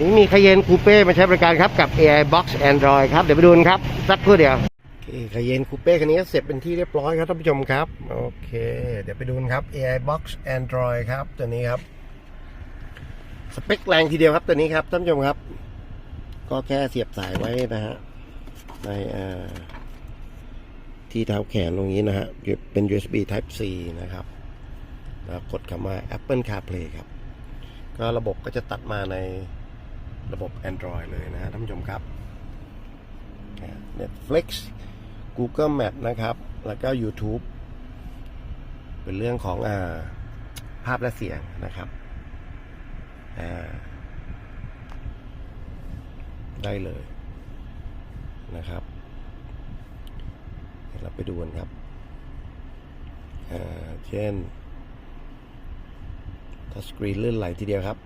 นี่มีคเยนคูเป้มาใช้บริการครับกับ AI Box Android ครับ เดี๋ยวไปดูนครับ สักครู่เดียวโอเคคเยนคูเป้คันนี้เสร็จเป็นที่เรียบร้อยครับท่านผู้ชมครับ โอเค เดี๋ยวไปดูนครับ AI Box Android ครับ ตัวนี้ครับ สเปคแรงทีเดียวครับตัวนี้ครับท่านผู้ชมครับ ก็แค่เสียบสายไว้นะฮะในที่เท้าแขนตรงนี้นะฮะเป็น USB Type C นะครับกดคำว่า Apple CarPlay ครับ ก็ระบบก็จะตัดมาใน ระบบ Android เลยนะฮะท่านผู้ชมครับ Netflix Google Map นะครับ แล้วก็ YouTube เป็นเรื่องของอาภาพและเสียงนะครับ ได้เลยนะครับเดี๋ยวเราไปดูกันครับ เช่นทัชสกรีนลื่นไหลทีเดียวครับ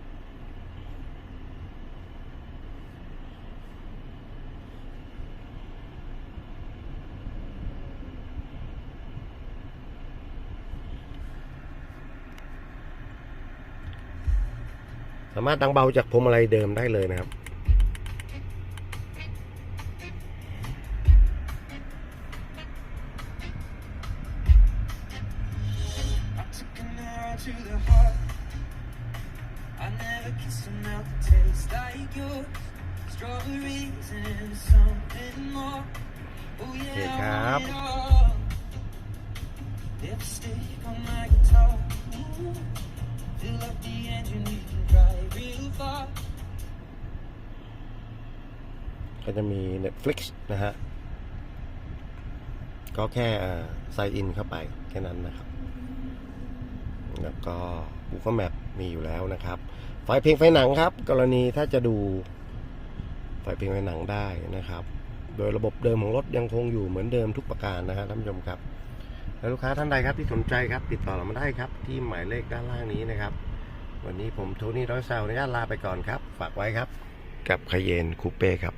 สามารถดังเบาจากพวงมาลัยเดิมได้เลยนะครับ I took an arrow to the heart. ก็จะมี Netflix นะฮะ ก็แค่ไซน์อินเข้าไปแค่นั้นนะครับ แล้วก็ Google Map มีอยู่แล้วนะครับ ไฟเพลงไฟหนังครับ กรณีถ้าจะดูไฟเพลงไฟหนังได้นะครับ โดยระบบเดิมของรถยังคงอยู่เหมือนเดิมทุกประการนะฮะท่านผู้ชมครับ แล้วลูกค้าท่านใดครับที่สนใจครับ ติดต่อเรามาได้ครับ ที่หมายเลขด้านล่างนี้นะครับ วันนี้ผมโทนี่ร้อยเซาวน์อนุญาตลาไปก่อนครับ ฝากไว้ครับ กับคเยนคูเป้ครับ